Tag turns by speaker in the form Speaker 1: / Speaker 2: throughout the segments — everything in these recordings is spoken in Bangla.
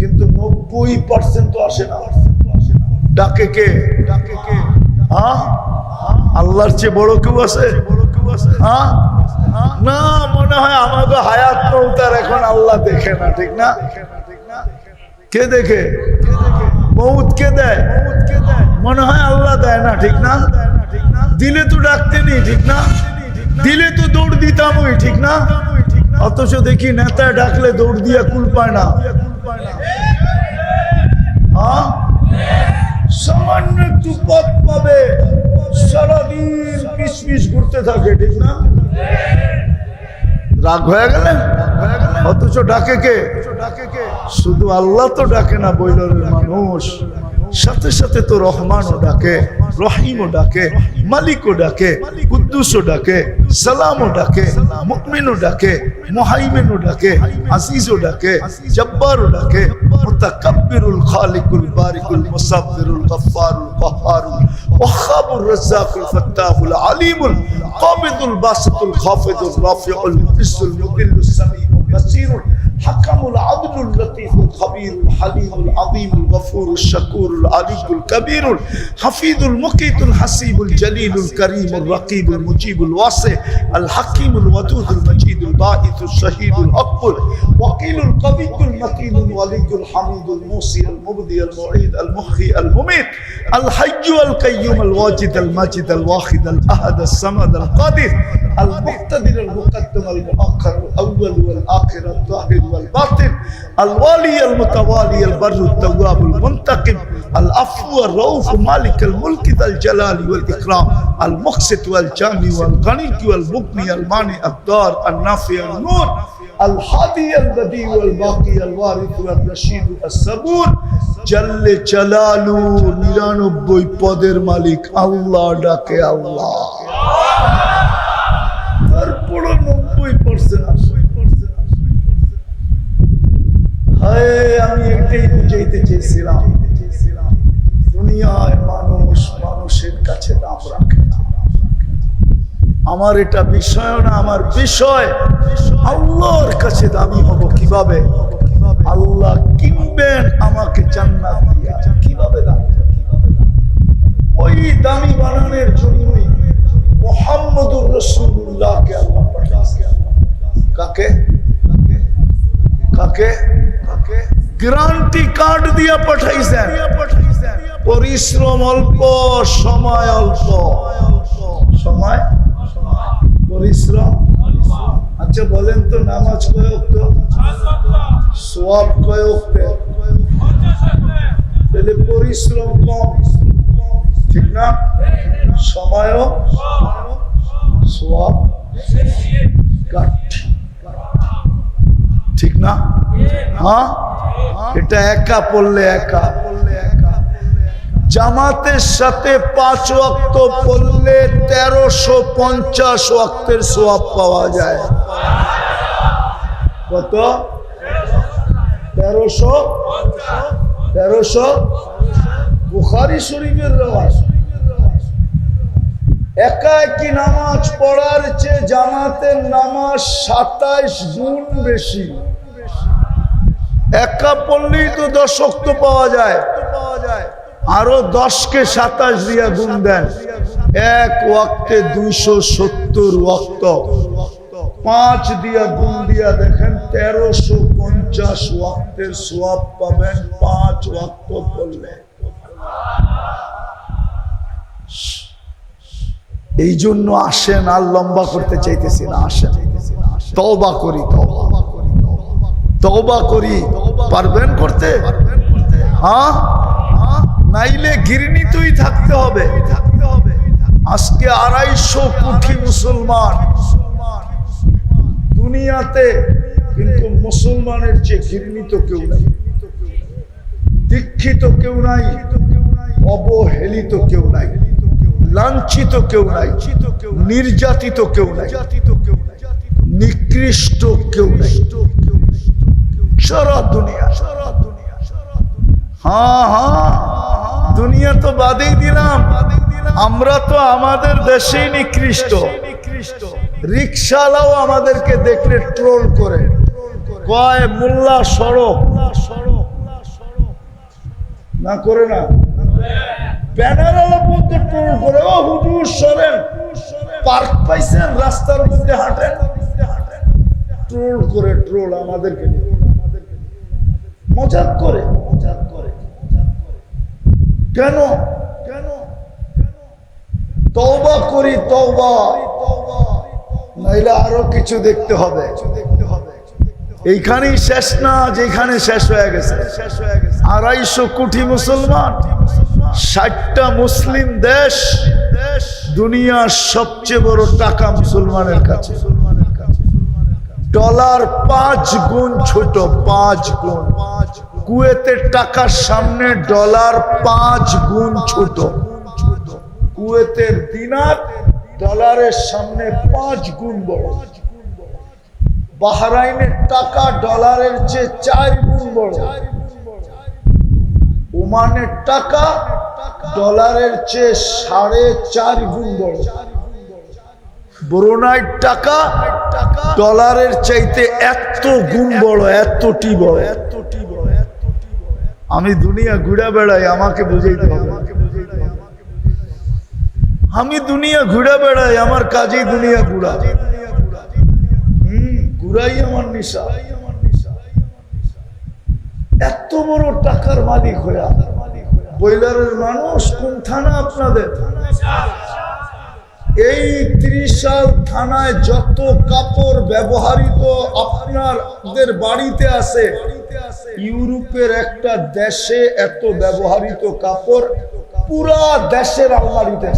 Speaker 1: কিন্তু নব্বই পার্সেন্ট তো আসে না। ডাকে কে? ডাকে কে? হ্যাঁ? আল্লাহর চেয়ে বড় কেউ আছে? বড় কেউ আছে হ্যাঁ? না, মনে হয় আমাকে হায়াত নৌতার এখন আল্লাহ দেখে না, ঠিক না? কে দেখে? মৌত কে দেয়? মনে হয় আল্লাহ দেয় না, ঠিক না? দিলে তো ডাকতেনি ঠিক না? দিলে তো দৌড় দিতাম ওই ঠিক না? অথচ দেখি নেতা ডাকলে দৌড় দিয়া কুল পায় না। হ্যাঁ সামান্য একটু পথ পাবে, সারাদিন পিস ঘুরতে থাকে, ঠিক না? রাগ হয়ে গেলে? অথচ ডাকে কে? শুধু আল্লাহ তো ডাকে না বৈলরের মানুষ। সাথে সাথে তো রহমানও ডাকে রহিমও ডাকে মালিকও ডাকে কুদ্দুসও ডাকে সালামও ডাকে মুকমিনও ডাকে মুহাইমিনও ডাকে আজিজও ডাকে জব্বারও ডাকে মুতাকাব্বিরুল খালিকুল বারিকুল মুসাব্বিরুল গফফারুল কহ্হারুল ওয়াহাবুর রাজ্জাকুল ফাত্তাহুল আলিমুল কাবিদুল বাসিতুল খাফিদুল রাফিউল মুইজ্জুল মুদিল্লুস সামিউল বাসীরুল حكم العدل اللطيف الخبير الحليم العظيم الغفور الشكور العلي الكبير الحفيظ المقيت الحسيب الجليل الكريم الرقيب المجيب الواسع الحكيم الودود المجيد الباعث الشهيد الأقبل وكيل القوي المتين الولي الحميد الموصي المبدي المعيد المحيي المميت الحي القيوم الواجد الماجد الواحد الأحد الصمد القادر المقتدر المقدم المؤخر الأول والآخر الظاهر والباطن الوالي المتوالي البر التواب المنتقم العفو الرؤوف مالك الملك ذا الجلال والإكرام المقسط والجاني والغني والمغني المانع الدار النافع النور الهادي البديع والباقي الوارث والرشيد الصبور জল্লে চালালু নিরানব্বই পদের মালিক আল্লাহ ডাকে আল্লাহ আমি এটাই বুঝাইতে চেয়েছিলাম, দুনিয়ায় মানুষ মানুষের কাছে দাম রাখে আমার এটা বিষয় না, আমার বিষয় আল্লাহর কাছে দামি হব কীভাবে? আল্লাহ কিনবেন আমাকে জান্নাত দিয়া। কীভাবে দামি? ওই দামি বানানোর জন্যই মোহাম্মদুর রসুল্লাহকে আল্লাহ কাকে কাকে? কাকে? গ্যারান্টি কার্ড দিয়ে পাঠাইছেন। পরিশ্রম অল্প, সময় অল্প। সময়? পরিশ্রম? আচ্ছা বলেন তো, নামাজ কয়ক তো সোয়াব কয়ক তাহলে পরিশ্রম কম। ঠিক না? সময়ও? সোয়াব? ঠিক না? হ্যাঁ? এটা একা পড়লে একা। জামাতের সাথে পাঁচ ওয়াক্ত পড়লে তেরোশো পঞ্চাশ ওয়াক্তের সোয়াব পাওয়া যায়। কত? তেরোশো? তেরোশো? বুখারি শরীফের রেওয়াজ। একা একই নামাজ পড়ার চেয়ে জামাতের নামাজ সাতাইশ গুণ বেশি। একা পড়লেই তো দশক তো পাওয়া যায়। আরও দশকে সাতাশ দিয়া গুণ দেন। এক ওয়াক্তে দুইশো সত্তর ওয়াক্ত। পাঁচ দিয়া গুণ দিয়া দেখেন তেরোশো পঞ্চাশ ওয়াক্তের সোয়াব পাবেন পাঁচ ওয়াক্ত পড়লে। এই জন্য আসেন আর লম্বা করতে চাইতেছি না, আসেন। তওবা করি, তওবা। তওবা করি। পারবেন করতে? হ্যাঁ? নাইলে ঘৃণিতই থাকতে হবে। আজকে আড়াইশো কোটি মুসলমান। দুনিয়াতে কিন্তু মুসলমানের চেয়ে ঘৃণিত কেউ নাই। দীক্ষিত কেউ নাই। অবহেলিত কেউ নাই। লাঞ্ছিত কেউ নাই। নির্যাতিত কেউ নাই। নিকৃষ্ট কেউ নাই। সারা দুনিয়া। হ্যাঁ হ্যাঁ। দুনিয়া তো বাদেই দিলাম। আমরা তো আমাদের দেশেই নিকৃষ্ট। নিকৃষ্ট রিক্সালাও আমাদেরকে দেখলে ট্রোল করে। কয়, মোল্লা সড়ক না করে না। ব্যানার আলো পর্যন্ত ট্রোল করে। ও হুজুর সরেন। পার্ক পাইছেন, রাস্তার মধ্যে হাঁটেন। ট্রোল করে, ট্রোল আমাদেরকে। মজাক করে মজাক করে কেন? কেন? তওবা করি, তওবা। নাইলে আরও কিছু দেখতে হবে। এইখানেই শেষ না, যেখানে শেষ হয়ে গেছে। আড়াইশো কোটি মুসলমান, ষাটটা মুসলিম দেশ, দুনিয়ার সবচেয়ে বড় টাকা মুসলমানের কাছে। ডলার পাঁচ গুণ ছোট, পাঁচ গুণ। কুয়েতের টাকার সামনে ডলার পাঁচ গুণ ছোট। কুয়েতের দিনার ডলারের সামনে পাঁচ গুণ বড়। বাহরাইনের টাকা ডলারের চেয়ে চার গুণ বড়। ওমানের টাকা ডলারের চেয়ে সাড়ে চার গুণ বড়। ব্রুনাইর টাকা ডলারের চাইতে এত গুণ বড়, এতটি বড়। এতটি আমি দুনিয়া ঘুরে বেড়াই, আমাকে বুঝাইতে হবে। আমি দুনিয়া ঘুরে বেড়াই, আমার কাজেই দুনিয়া ঘুরা। ঘুরাই আমার নিশা। এত বড় টাকার হয়ে মালিক হয়ে বইলারের মানুষ কোন থানা আপনাদের? এই ত্রিশাল থানায় যত কাপড় ব্যবহারিত আপনাদের বাড়িতে আছে ইউরোপের একটা দেশে এত ব্যবহারিত কাপড় পুরা দেশের আলমারিতে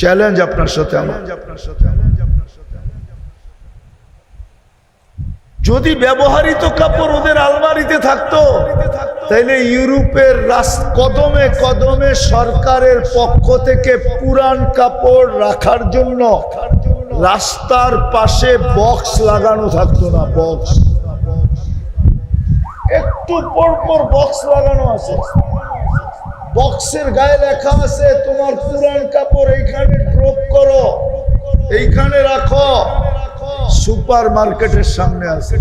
Speaker 1: চ্যালেঞ্জ আপনার সাথে আমার। যদি ব্যবহারিত কাপড় ওদের আলমারিতে থাকতো, তাইলে ইউরোপের কদমে কদমে সরকারের পক্ষ থেকে পুরান কাপড় রাখার জন্য রাস্তার পাশে বক্স লাগানো থাকতো না, বক্স। একটু পর পর বক্স লাগানো আছে। বক্সের গায়ে লেখা আছে, তোমার পুরান কাপড় এইখানে ড্রপ করো, এইখানে রাখো। সুপার মার্কেটের সামনে আছে।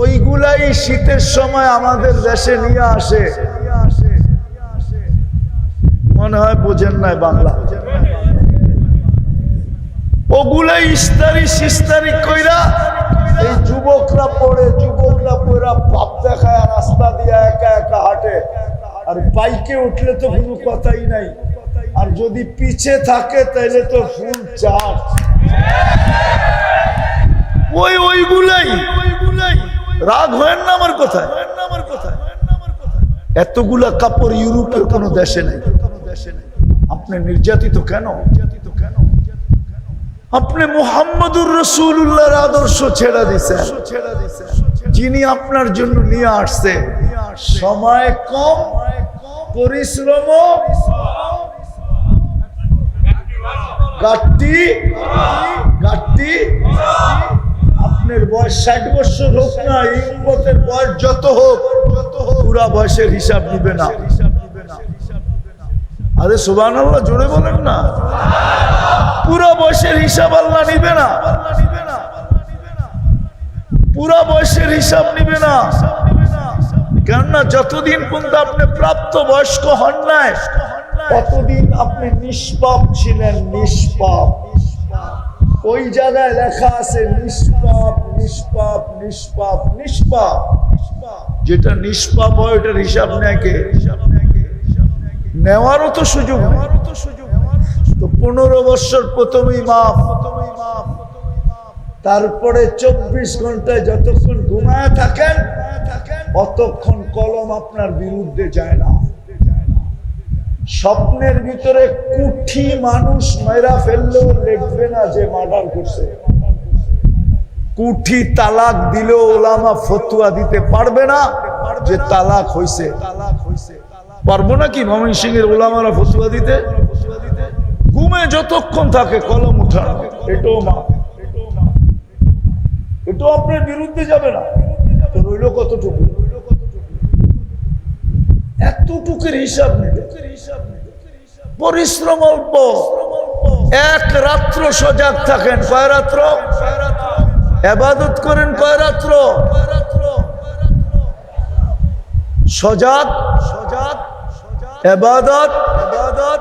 Speaker 1: ওইগুলাই শীতের সময় আমাদের দেশে নিয়ে আসে। মনে হয় বোঝেন নাই বাংলা। ওগুলাই ইস্তারি সিস্তারি কইরা এই যুবকরা পড়ে, যুবকরা পড়া ভাব দেখায়, রাস্তা দিয়ে একা একা হাঁটে। আর বাইকে উঠলে তো কোনো কথাই নাই। আর যদি পিছে থাকে তাহলে তো ফুল চাপ ওই ওইগুলাই। রাগ হয় না আমার কথায়? এতগুলা কাপড় ইউরোপের কোনো দেশে নেই। আপনি নির্যাতিত কেন? আপনি মোহাম্মদুর রসুল্লাহর আদর্শ ছেড়া দিছে যিনি আপনার জন্য নিয়ে আসছে। সময় কম, পরিশ্রম গাট্টি গাট্টি আপনার বয়স ষাট বছর হোক না উম্মতের বয়স যত হোক, পুরা বয়সের হিসাব নিবে না। আরে সুবান আল্লাহ জোরে বলেন না। পুরা বয়সের হিসাব আল্লাহ নিবে না। পুরা বয়সের হিসাব নিবে না। কেননা যতদিন পর্যন্ত আপনি প্রাপ্ত বয়স্ক হন নাই, ততদিন আপনি নিষ্পাপ ছিলেন, নিষ্পাপ। ওই জায়গায় লেখা আছে, নিষ্পাপ নিষ্পাপ নিষ্পাপ নিষ্পাপ। যেটা নিষ্পাপ হয়, ওটার হিসাব নেয় কে? নেওয়ারও তো সুযোগ নেই। তো পনেরো বছর প্রথমেই মাপ তারপরে চব্বিশ ঘন্টায় যতক্ষণ ঘুমায় থাকেন, অতক্ষণ কলম আপনার বিরুদ্ধে যায় না। স্বপ্নের ভিতরে কুঠি মানুষ মেরা ফেললেও লিখবে না যে মার্ডার করছে। কুঠি তালাক দিলেও ওলামা ফতুয়া দিতে পারবে না যে তালাক হইছে। পারব নাকি মমিন সিং এর ওলামারা ফতুয়া দিতে? ঘুমে যতক্ষণ থাকে কলম উঠানো, এটাও মা। এটাও আপনার বিরুদ্ধে যাবে না। রইল কতটুকু? এতটুকুর হিসাব নেবে। পরিশ্রম অল্প। এক রাত্র সজাগ থাকেন। কয় রাত্র? এবাদত করেন কয় রাত্র? সজাত সজাত এবাদত এবাদত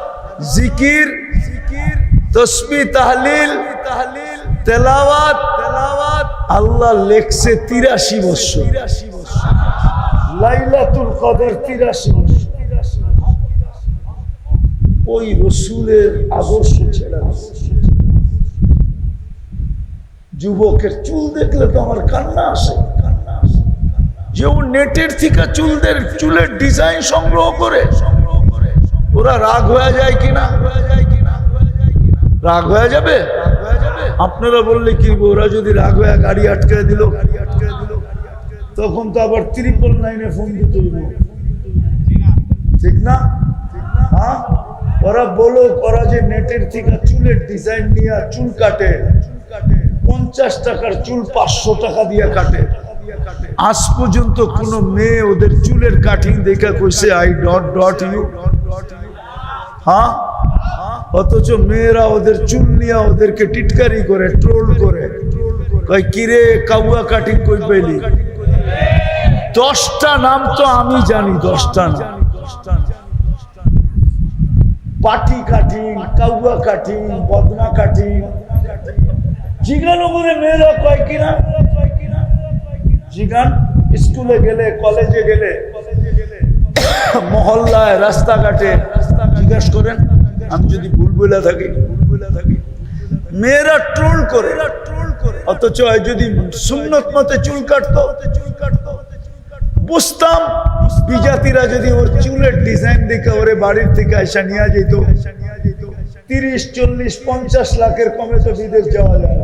Speaker 1: জিকির জিকির তসবি, তাহলিল তাহলিল তেলাওয়াত তেলাওয়াত আল্লাহ লেখছে তিরাশি বছর। লাইলাতুল কদর তিরাশি বছর। ওই রসুলের আদর্শ ছেড়ে যুবকের চুল দেখলে তো আমার কান্না আসে কান্না আসে যে ও নেটের থেকে চুলদের চুলের ডিজাইন সংগ্রহ করে সংগ্রহ করে ওরা রাগ হয়ে যায় কিনা রাগ হয়ে যাবে? আপনারা বললে কি ওরা যদি রাগ হয়ে গাড়ি আটকে দিল গাড়ি আটকে দিল তখন তো আবার ত্রিপল নাইনে ফোন দিতে ঠিক না? হ্যাঁ? ওরা বলো ওরা যে নেটের থেকে চুলের ডিজাইন নিয়ে চুল কাটে, পঞ্চাশ টাকার চুল পাঁচশো টাকা দিয়ে কাটে। আজ পর্যন্ত কোনো মেয়ে ওদের চুলের কাটিং দেখে কইছে আই ডট ডট ইউ হ্যাঁ? অথচ মেয়েরা ওদের চুল নিয়ে ওদেরকে টিটকারি করে ট্রোল করে। কয় কিরে কাবুয়া কাটিং কই পেলি? দশটা নাম তো আমি জানি, দশটা নাম। পাটি কাটিং, কাউয়া কাটিং, বদনা কাটিং। জিগানো করে মেয়েরা কয় কিনা? জিগান স্কুলে গেলে, কলেজে গেলে, মহল্লায়, রাস্তাঘাটে জিজ্ঞাস করেন, আমি যদি ভুল বলে থাকি? থাকি মেয়েরা ট্রোল করে। ট্রোল করে অথচ যদি সুন্নত মতে চুল কাটতো চুল কাটতো? বুঝতাম। বিজাতিরা যদি ওর চুলের ডিজাইন দেখে ওরে বাড়ির থেকে আসা নিয়ে যেত তিরিশ, চল্লিশ, পঞ্চাশ লাখের কমে তো বিদেশ যাওয়া যায়